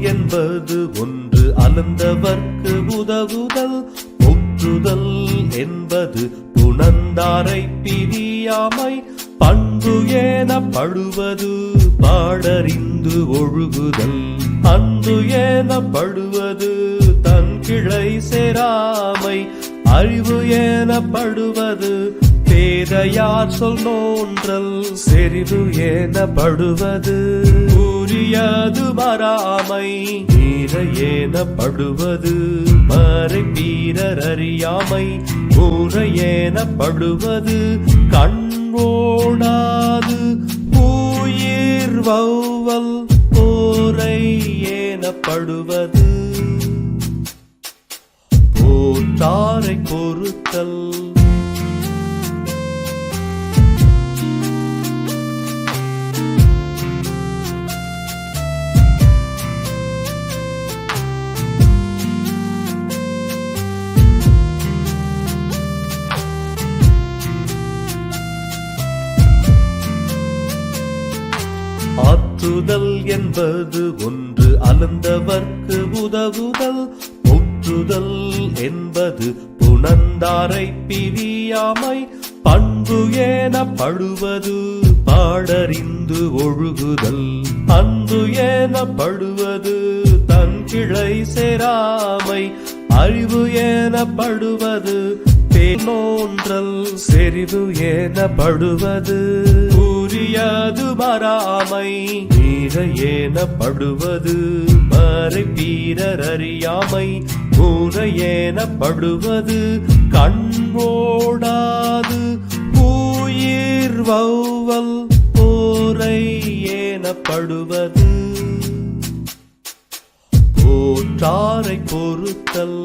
என்பது ஒன்று அலந்தவர்க்கு உதவுதல். ஒற்றுதல் என்பது புணர்ந்தாரை பிரியாமை. பண்பு எனப்படுவது பாடறிந்து ஒழுகுதல். அன்பு எனப்படுவது தன் கிளை சேராமை. அறிவு எனப்படுவது பேதையார் சொல் நோன்றல். செறிவு எனப்படுவது கூறியது வராமை. நீர ஏனப்படுவது மறை பீரர் அறியாமை. ஊற ஏனப்படுவது கண் ஓடாது உயிர் வௌவல். போரை ஏனப்படுவது. போற்றாரை பொறுத்தல் போற்றுதல் என்பது ஒன்று அலந்தவர்க்கு உதவுதல். போற்றுதல் என்பது புணர்ந்தாரை பிரியாமை. பண்பு எனப்படுவது பாடறிந்து ஒழுகுதல். அன்பு எனப்படுவது தன் கிளை சேராமை. அறிவு எனப்படுவது தேனோன்றல் செறிவு எனப்படுவது கூறியது வராமை. நீர எனப்படுவது மறை பீரர் அறியாமை மூரை கண்போடாது உயிர் வௌவல் போரை எனப்படுவது போற்றாரை பொறுத்தல்